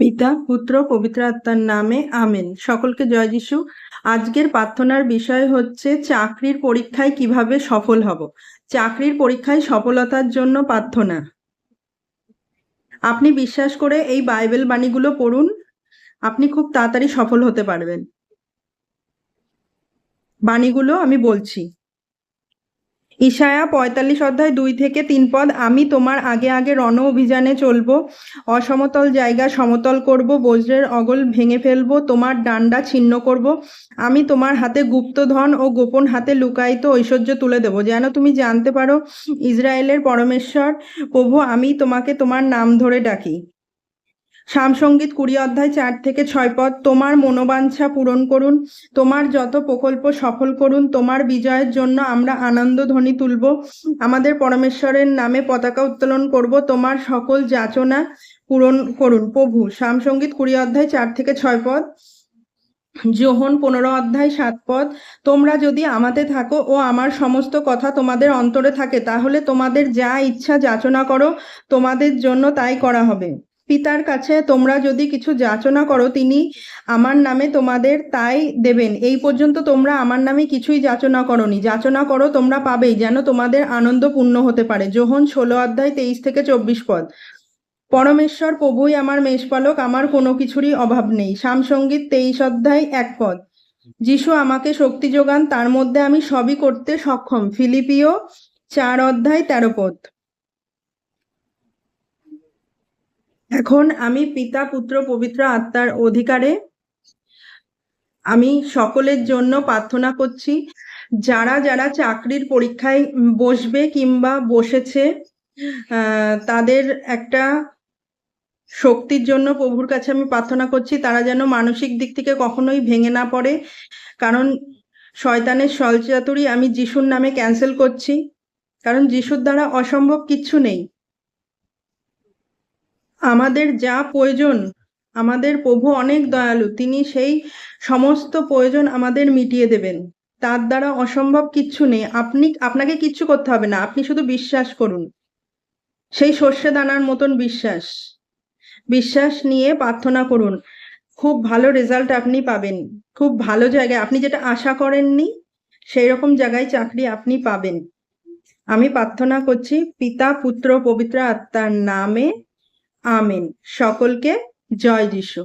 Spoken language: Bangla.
পিতা, পুত্র, পবিত্র আত্মার নামে আমেন। সকলকে জয় যিশু। আজকের প্রার্থনার বিষয় হচ্ছে, চাকরির পরীক্ষায় কীভাবে সফল হব? চাকরির পরীক্ষায় সফলতার জন্য প্রার্থনা। আপনি বিশ্বাস করে এই বাইবেল বাণীগুলো পড়ুন, আপনি খুব তাড়াতাড়ি সফল হতে পারবেন। বাণীগুলো আমি বলছি। ইশায়া পঁয়তাল্লিশ অধ্যায় দুই থেকে তিন পদ, আমি তোমার আগে আগে রণ অভিযানে চলবো, অসমতল জায়গা সমতল করব, বজ্রের অগল ভেঙে ফেলব, তোমার ডান্ডা ছিন্ন করব, আমি তোমার হাতে গুপ্তধন ও গোপন হাতে লুকায়িত ঐশ্বর্য তুলে দেব। যেন তুমি জানতে পারো, ইসরায়েলের পরমেশ্বর, প্রভু, আমি তোমাকে তোমার নাম ধরে ডাকি। সামসঙ্গীত কুড়ি অধ্যায় চার থেকে ছয় পদ, তোমার মনোবাঞ্ছা পূরণ করুন, তোমার যত প্রকল্প সফল করুন, তোমার বিজয়ের জন্য আমরা আনন্দ ধ্বনি তুলব। আমাদের পরমেশ্বরের নামে পতাকা উত্তোলন করব, তোমার সকল যাচনা পূরণ করুন। প্রভু, সামসঙ্গীত কুড়ি অধ্যায় চার থেকে ছয় পদ যোহন পনেরো অধ্যায় সাত পদ, তোমরা যদি আমাতে থাকো ও আমার সমস্ত কথা তোমাদের অন্তরে থাকে, তাহলে তোমাদের যা ইচ্ছা যাচনা করো, তোমাদের জন্য তাই করা হবে। পিতার কাছে তোমরা যদি কিছু যাচনা করো, তিনি আমার নামে তোমাদের তাই দেবেন। এই পর্যন্ত তোমরা আমার নামে কিছুই যাচনা করনি। যাচনা করো, তোমরা পাবেই, যেন তোমাদের আনন্দ পূর্ণ হতে পারে। যোহন ষোলো অধ্যায় তেইশ থেকে চব্বিশ পদ। পরমেশ্বর প্রভুই আমার মেষপালক, আমার কোনো কিছুরই অভাব নেই। সামসঙ্গীত তেইশ অধ্যায় এক পদ। যিশু আমাকে শক্তি যোগান, তার মধ্যে আমি সবই করতে সক্ষম। ফিলিপিও চার অধ্যায় তেরো পদ। এখন আমি পিতা, পুত্র, পবিত্র আত্মার অধিকারে আমি সকলের জন্য প্রার্থনা করছি, যারা যারা চাকরির পরীক্ষায় বসবে কিংবা বসেছে তাদের একটা শক্তির জন্য প্রভুর কাছে আমি প্রার্থনা করছি, তারা যেন মানসিক দিক থেকে কখনোই ভেঙে না পড়ে। কারণ শয়তানের সলচাতুরি আমি যিশুর নামে ক্যান্সেল করছি, কারণ যিশুর দ্বারা অসম্ভব কিচ্ছু নেই। আমাদের যা প্রয়োজন, আমাদের প্রভু অনেক দয়ালু, তিনি সেই সমস্ত প্রয়োজন আমাদের মিটিয়ে দেবেন। তার দ্বারা অসম্ভব কিচ্ছু নেই। আপনি, আপনাকে কিচ্ছু করতে হবে না, আপনি শুধু বিশ্বাস করুন। সেই সর্ষে দানার মতন বিশ্বাস। বিশ্বাস নিয়ে প্রার্থনা করুন। খুব ভালো রেজাল্ট আপনি পাবেন। খুব ভালো জায়গায়, আপনি যেটা আশা করেননি সেই রকম জায়গায় চাকরি আপনি পাবেন। আমি প্রার্থনা করছি, পিতা, পুত্র, পবিত্র আত্মার নামে আমেন। সকলকে জয় যিশু।